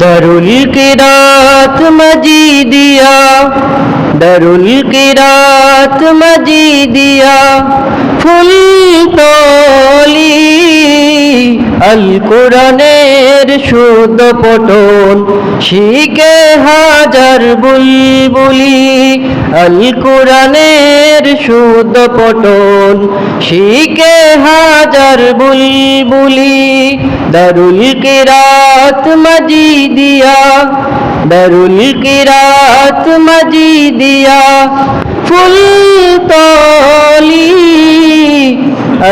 দারুল কিরাত মজিদিয়া, দারুল কিরাত মজিদিয়া, ফুল তলি, আল কোরআনের শুদ্ধ পটন শিকে হাজার বুলবুলি। আল কোরআনের শুদ্ধ পটন শিকে হাজার বুলবুলি, দারুল কিরাত মজিদিয়া, দারুল কিরাত মজিদিয়া, ফুল তলি।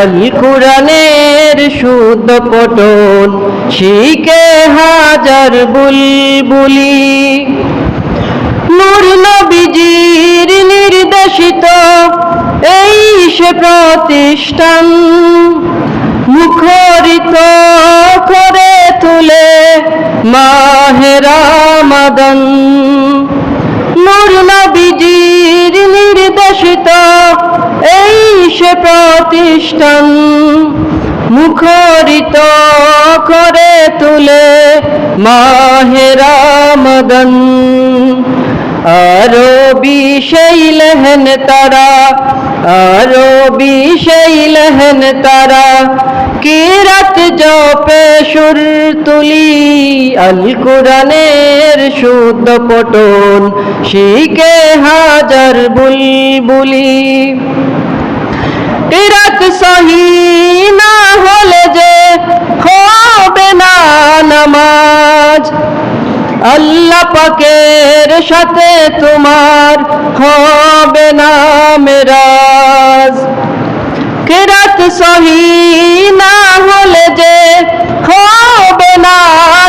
আল কোরআনের শুদ্ধ পটন শিকে হাজার বুলবুলি। নূর নবীজির নির্দেশিত এই সে প্রতিষ্ঠান মুখরিত করে তুলে মাহেরা মাদন নূর নবীজির নির্দেশিত এই সে প্রতিষ্ঠান মুখরিত করে তুলে মাহেরা মদন আরও বিশাই লহন তারা, আরও বিশাই লহন তারা কিরাত জপে সুর তুলি? আল কোরআনের শুদ্ধ পটন শিকে হাজার বুলবুলি। কিরাত আল্লাহ পাকের সাথে তোমার হবে না মেরাজ। কেরাত সহি না হলে যে হবে না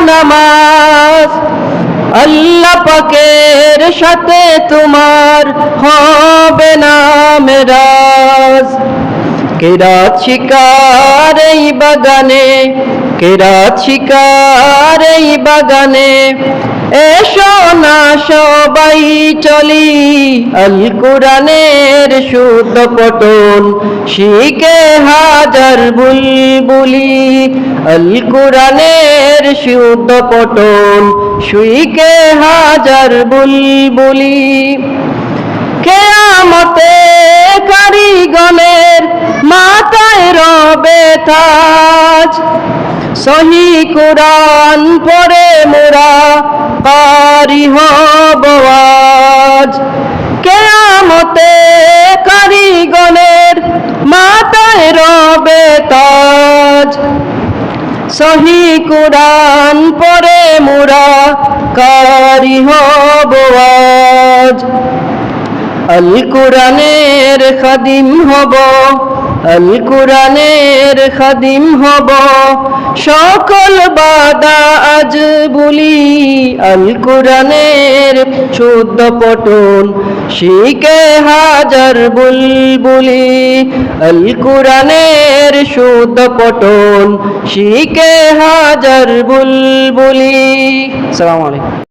নামাজ। আল্লাহ পাকের সাথে তোমার হবে না মেরাজ। কেরাত শিকার এই বাগানে, কেরাত শিকার এই বাগানে। এসো না সবাই চলি, আল কোরআনের শুদ্ধ পটন শিকে হাজার বুলবুলি, আল কোরআনের শুদ্ধ পটন শিকে হাজার বুলবুলি, কেয়ামতে কারিগণের তাজ সহি কোরআন পরে মোরা কারি হব আজ। কেয়ামতে কারিগণের মাথায় রবে তাজ। সহি কোরআন পরে মোরা কারি হব আজ। আল কোরআনের খাদিম হব। আল কোরআনের খাদিম হব, সকল বাদা আজ বলি। আল কোরআনের শুদ্ধ পটন শিকে হাজার বুলবুলি। আল কোরআনের শুদ্ধ পটন শিকে হাজার বুলবুলি। সালাম আলাইকুম।